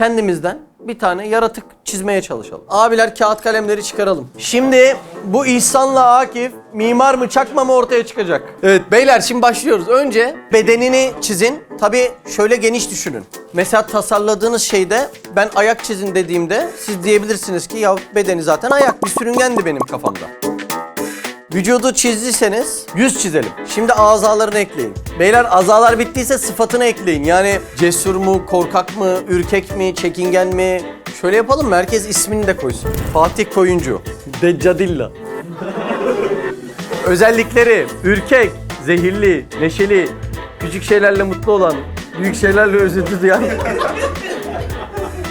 kendimizden bir tane yaratık çizmeye çalışalım. Abiler kağıt kalemleri çıkaralım. Şimdi bu İhsan'la Akif mimar mı çakma mı ortaya çıkacak. Evet beyler şimdi başlıyoruz. Önce bedenini çizin. Tabii şöyle geniş düşünün. Mesela tasarladığınız şeyde ben ayak çizin dediğimde siz diyebilirsiniz ki ya bedeni zaten ayak bir sürüngendi benim kafamda. Vücudu çizdiyseniz yüz çizelim. Şimdi azalarını ekleyin. Beyler azalar bittiyse sıfatını ekleyin. Yani cesur mu, korkak mı, ürkek mi, çekingen mi? Şöyle yapalım mı? Herkes ismini de koysun. Fatih Koyuncu. Deccadilla. Özellikleri ürkek, zehirli, neşeli, küçük şeylerle mutlu olan, büyük şeylerle üzüntü duyan.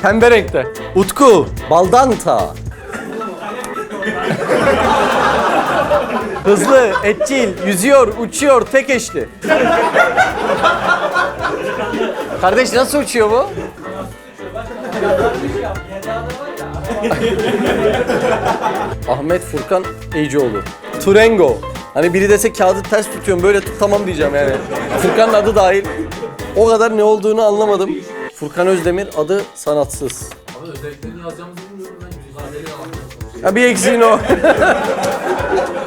Pembe renkte. Utku, Baldanta. Hızlı, etçil, yüzüyor, uçuyor, tek eşli. Kardeş nasıl uçuyor bu? Ahmet Furkan Eycioğlu. Turengo. Hani biri dese kağıdı ters tutuyorum böyle tut tamam diyeceğim yani. Furkan'ın adı dahil. O kadar ne olduğunu anlamadım. Furkan Özdemir adı sanatsız. Abi özelliklerini yazacağımızı bilmiyorum ben. Ya bir eksiğin o.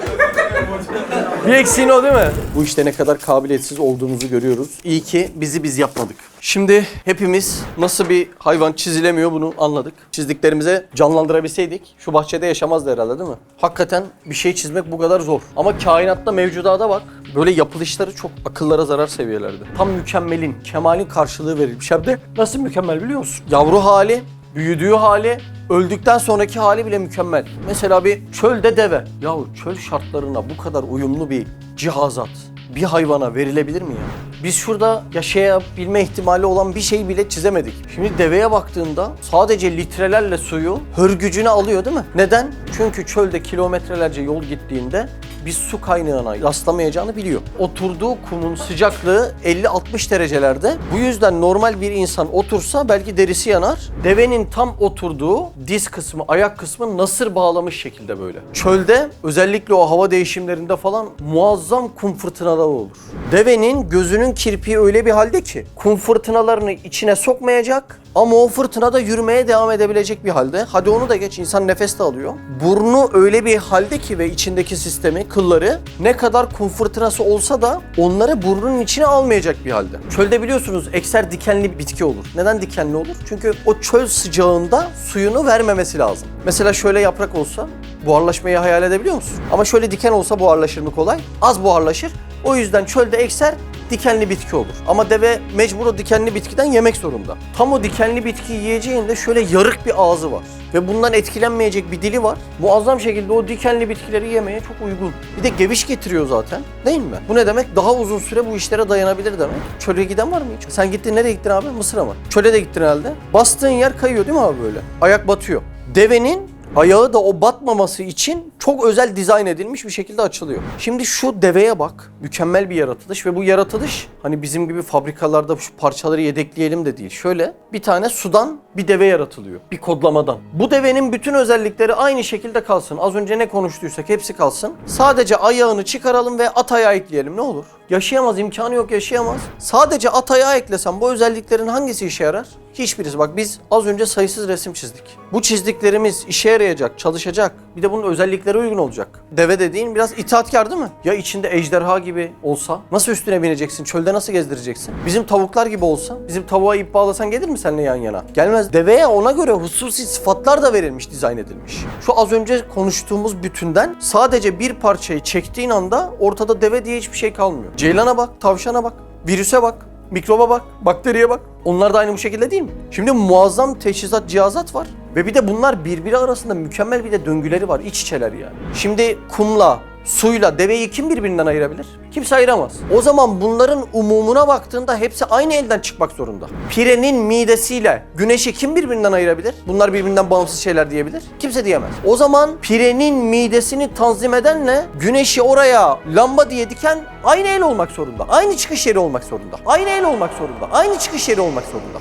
bir eksiğin o değil mi? Bu işte ne kadar kabiliyetsiz olduğumuzu görüyoruz. İyi ki bizi biz yapmadık. Şimdi hepimiz nasıl bir hayvan çizilemiyor bunu anladık. Çizdiklerimize canlandırabilseydik şu bahçede yaşamazdı herhalde değil mi? Hakikaten bir şey çizmek bu kadar zor. Ama kainatta mevcudata bak. Böyle yapılışları çok akıllara zarar seviyelerde. Tam mükemmelin, kemalin karşılığı verilmiş. Hem de nasıl mükemmel biliyor musun? Yavru hali, büyüdüğü hali, öldükten sonraki hali bile mükemmel. Mesela bir çölde deve. Yahu çöl şartlarına bu kadar uyumlu bir cihazat bir hayvana verilebilir mi ya? Biz şurada yaşayabilme ihtimali olan bir şey bile çizemedik. Şimdi deveye baktığında sadece litrelerle suyu hörgücüne alıyor değil mi? Neden? Çünkü çölde kilometrelerce yol gittiğinde bir su kaynağına rastlamayacağını biliyor. Oturduğu kumun sıcaklığı 50-60 derecelerde. Bu yüzden normal bir insan otursa belki derisi yanar. Devenin tam oturduğu diz kısmı, ayak kısmı nasır bağlamış şekilde böyle. Çölde özellikle o hava değişimlerinde falan muazzam kum fırtınaları olur. Devenin gözünün kirpiği öyle bir halde ki kum fırtınalarını içine sokmayacak ama o fırtınada yürümeye devam edebilecek bir halde. Hadi onu da geç insan nefes de alıyor. Burnu öyle bir halde ki ve içindeki sistemi, kılları ne kadar kum fırtınası olsa da onları burnunun içine almayacak bir halde. Çölde biliyorsunuz ekser dikenli bitki olur. Neden dikenli olur? Çünkü o çöl sıcağında suyunu vermemesi lazım. Mesela şöyle yaprak olsa buharlaşmayı hayal edebiliyor musun? Ama şöyle diken olsa buharlaşır mı kolay? Az buharlaşır. O yüzden çölde ekser dikenli bitki olur. Ama deve mecbur o dikenli bitkiden yemek zorunda. Tam o dikenli bitkiyi yiyeceğinde şöyle yarık bir ağzı var. Ve bundan etkilenmeyecek bir dili var. Muazzam şekilde o dikenli bitkileri yemeye çok uygun. Bir de geviş getiriyor zaten. Değil mi? Bu ne demek? Daha uzun süre bu işlere dayanabilir demek. Çöle giden var mı hiç? Sen gittin nereye gittin abi? Mısır'a mı? Çöle de gittin herhalde. Bastığın yer kayıyor değil mi abi böyle? Ayak batıyor. Devenin ayağı da o batmaması için çok özel dizayn edilmiş bir şekilde açılıyor. Şimdi şu deveye bak. Mükemmel bir yaratılış ve bu yaratılış hani bizim gibi fabrikalarda şu parçaları yedekleyelim de değil. Şöyle bir tane sudan bir deve yaratılıyor. Bir kodlamadan. Bu devenin bütün özellikleri aynı şekilde kalsın. Az önce ne konuştuysak hepsi kalsın. Sadece ayağını çıkaralım ve at ayağı ekleyelim ne olur? Yaşayamaz, imkanı yok yaşayamaz. Sadece at ayağı eklesem bu özelliklerin hangisi işe yarar? Hiçbirisi. Bak biz az önce sayısız resim çizdik. Bu çizdiklerimiz işe yarayacak, çalışacak. Bir de bunun özellikleri uygun olacak. Deve dediğin biraz itaatkar değil mi? Ya içinde ejderha gibi olsa nasıl üstüne bineceksin? Çölde nasıl gezdireceksin? Bizim tavuklar gibi olsa, bizim tavuğa ip bağlasan gelir mi seninle yan yana? Gelmez. Deveye ona göre hususi sıfatlar da verilmiş, dizayn edilmiş. Şu az önce konuştuğumuz bütünden sadece bir parçayı çektiğin anda ortada deve diye hiçbir şey kalmıyor. Ceylana bak, tavşana bak, virüse bak, mikroba bak, bakteriye bak. Onlar da aynı bu şekilde değil mi? Şimdi muazzam teçhizat, cihazat var. Ve bir de bunlar birbiri arasında mükemmel bir de döngüleri var, iç içeler yani. Şimdi kumla, suyla deveyi kim birbirinden ayırabilir? Kimse ayıramaz. O zaman bunların umumuna baktığında hepsi aynı elden çıkmak zorunda. Pirenin midesiyle güneşi kim birbirinden ayırabilir? Bunlar birbirinden bağımsız şeyler diyebilir. Kimse diyemez. O zaman pirenin midesini tanzim edenle güneşi oraya lamba diye diken aynı el olmak zorunda. Aynı çıkış yeri olmak zorunda. Aynı el olmak zorunda. Aynı çıkış yeri olmak zorunda.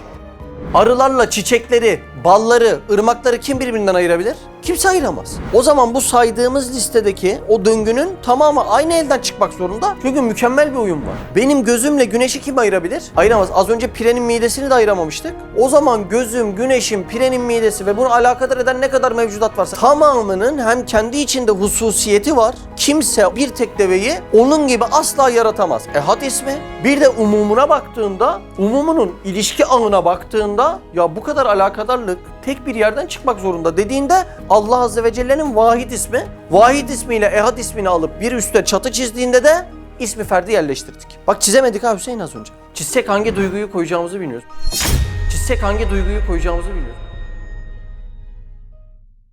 Arılarla çiçekleri balları, ırmakları kim birbirinden ayırabilir? Kimse ayıramaz. O zaman bu saydığımız listedeki o döngünün tamamı aynı elden çıkmak zorunda. Çünkü mükemmel bir uyum var. Benim gözümle güneşi kim ayırabilir? Ayıramaz. Az önce pirenin midesini de ayıramamıştık. O zaman gözüm, güneşin, pirenin midesi ve bunu alakadar eden ne kadar mevcudat varsa tamamının hem kendi içinde hususiyeti var. Kimse bir tek deveyi onun gibi asla yaratamaz. Ehad ismi. Bir de umumuna baktığında, umumunun ilişki ağına baktığında ya bu kadar alakadarlık tek bir yerden çıkmak zorunda dediğinde Allah Azze ve Celle'nin Vahid ismi. Vahid ismiyle Ehad ismini alıp bir üstte çatı çizdiğinde de ismi ferdi yerleştirdik. Bak çizemedik ha Hüseyin az önce. Çizsek hangi duyguyu koyacağımızı bilmiyoruz. Çizsek hangi duyguyu koyacağımızı bilmiyoruz.